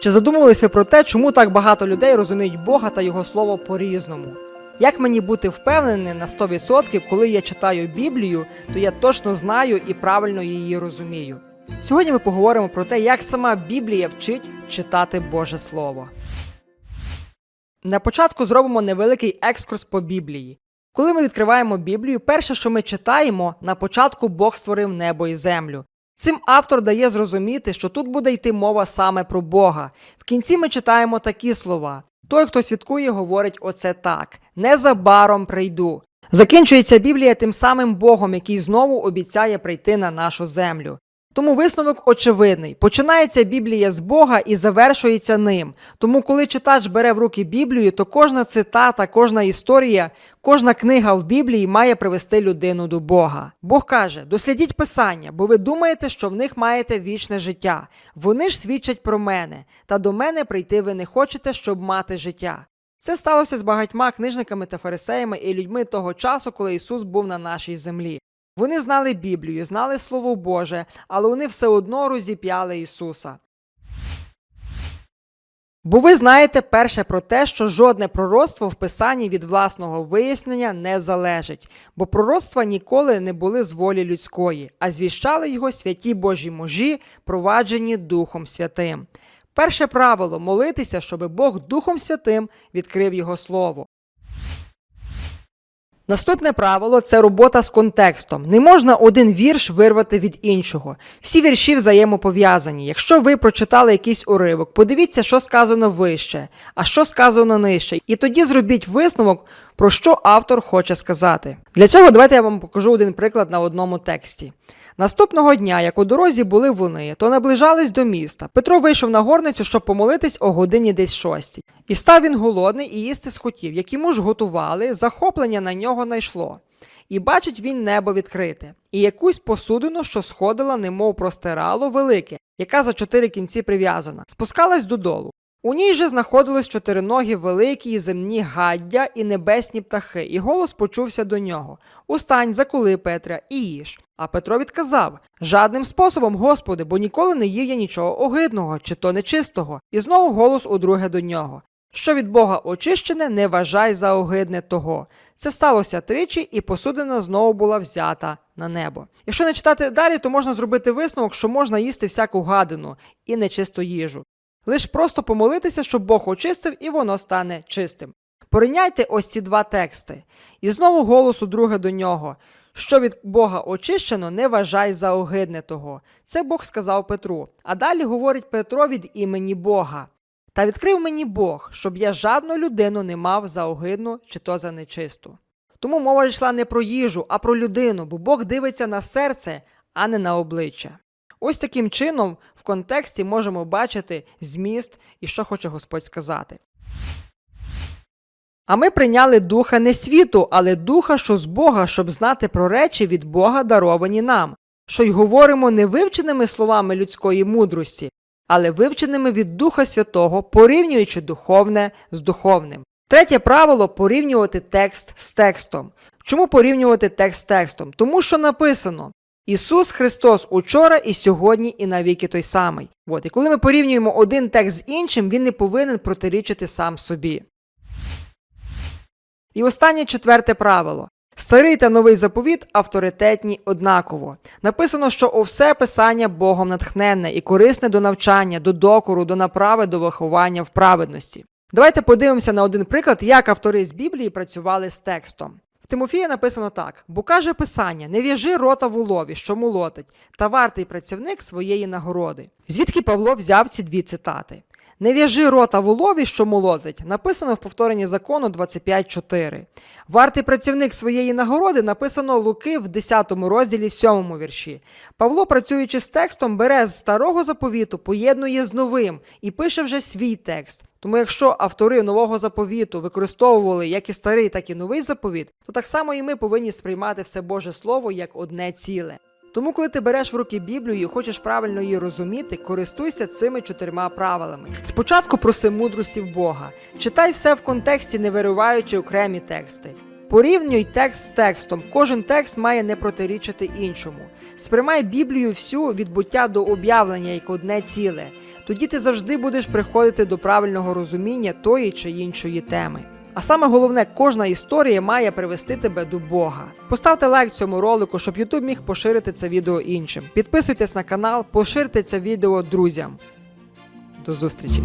Чи задумувались ви про те, чому так багато людей розуміють Бога та Його слово по-різному? Як мені бути впевненим на 100%, коли я читаю Біблію, то я точно знаю і правильно її розумію. Сьогодні ми поговоримо про те, як сама Біблія вчить читати Боже Слово. На початку зробимо невеликий екскурс по Біблії. Коли ми відкриваємо Біблію, перше, що ми читаємо, на початку Бог створив небо і землю. Цим автор дає зрозуміти, що тут буде йти мова саме про Бога. В кінці ми читаємо такі слова: той, хто свідкує, говорить оце так: незабаром прийду. Закінчується Біблія тим самим Богом, який знову обіцяє прийти на нашу землю. Тому висновок очевидний. Починається Біблія з Бога і завершується ним. Тому, коли читач бере в руки Біблію, то кожна цитата, кожна історія, кожна книга в Біблії має привести людину до Бога. Бог каже: дослідіть писання, бо ви думаєте, що в них маєте вічне життя. Вони ж свідчать про мене, та до мене прийти ви не хочете, щоб мати життя. Це сталося з багатьма книжниками та фарисеями і людьми того часу, коли Ісус був на нашій землі. Вони знали Біблію, знали Слово Боже, але вони все одно розіп'яли Ісуса. Бо ви знаєте перше про те, що жодне пророцтво в Писанні від власного вияснення не залежить, бо пророцтва ніколи не були з волі людської, а звіщали його святі Божі мужі, проваджені Духом Святим. Перше правило молитися, щоби Бог Духом Святим відкрив його слово. Наступне правило це робота з контекстом. Не можна один вірш вирвати від іншого. Всі вірші взаємопов'язані. Якщо ви прочитали якийсь уривок, подивіться, що сказано вище, а що сказано нижче, і тоді зробіть висновок, про що автор хоче сказати. Для цього давайте я вам покажу один приклад на одному тексті. Наступного дня, як у дорозі були вони, то наближались до міста. Петро вийшов на горницю, щоб помолитись о годині десь шостій. І став він голодний і їсти схотів, як йому ж готували, захоплення на нього найшло. І бачить він небо відкрите, і якусь посудину, що сходила, немов простирало велике, яка за чотири кінці прив'язана, спускалась додолу. У ній же знаходились чотириногі великі земні гаддя і небесні птахи, і голос почувся до нього: Устань, закули Петра, і їж. А Петро відказав: Жадним способом, Господи, бо ніколи не їв я нічого огидного, чи то нечистого. І знову голос удруге до нього. Що від Бога очищене, не вважай за огидне того. Це сталося тричі, і посудина знову була взята на небо. Якщо не читати далі, то можна зробити висновок, що можна їсти всяку гадину і нечисту їжу. Лиш просто помолитися, щоб Бог очистив, і воно стане чистим. Порівняйте ось ці два тексти. І знову голос удруге до нього. Що від Бога очищено, не вважай за огидне того. Це Бог сказав Петру. А далі говорить Петро від імені Бога. Та відкрив мені Бог, щоб я жадну людину не мав за огидну чи то за нечисту. Тому мова йшла не про їжу, а про людину, бо Бог дивиться на серце, а не на обличчя. Ось таким чином в контексті можемо бачити зміст і що хоче Господь сказати. А ми прийняли духа не світу, але духа, що з Бога, щоб знати про речі від Бога, даровані нам, що й говоримо не вивченими словами людської мудрості, але вивченими від Духа Святого, порівнюючи духовне з духовним. Третє правило порівнювати текст з текстом. Чому порівнювати текст з текстом? Тому що написано Ісус Христос учора і сьогодні, і навіки той самий. От. І коли ми порівнюємо один текст з іншим, він не повинен протирічити сам собі. І останнє четверте правило. Старий та новий заповіт авторитетні однаково. Написано, що у все писання Богом натхненне і корисне до навчання, до докору, до направи, до виховання в праведності. Давайте подивимося на один приклад, як автори з Біблії працювали з текстом. В Тимофія написано так: бо каже писання: не в'яжи рота вулові, що молотить, та вартий працівник своєї нагороди. Звідки Павло взяв ці дві цитати? Не в'яжи рота волові, що молотить, написано в повторенні закону 25.4. Вартий працівник своєї нагороди написано Луки в 10 розділі 7 вірші. Павло, працюючи з текстом, бере з старого заповіту, поєднує з новим і пише вже свій текст. Тому якщо автори нового заповіту використовували як і старий, так і новий заповіт, то так само і ми повинні сприймати все Боже Слово як одне ціле. Тому, коли ти береш в руки Біблію і хочеш правильно її розуміти, користуйся цими чотирма правилами. Спочатку проси мудрості в Бога, читай все в контексті, не вириваючи окремі тексти. Порівнюй текст з текстом, кожен текст має не протирічити іншому. Сприймай Біблію всю від буття до об'явлення як одне ціле. Тоді ти завжди будеш приходити до правильного розуміння тої чи іншої теми. А саме головне, кожна історія має привести тебе до Бога. Поставте лайк цьому ролику, щоб YouTube міг поширити це відео іншим. Підписуйтесь на канал, поширте це відео друзям. До зустрічі!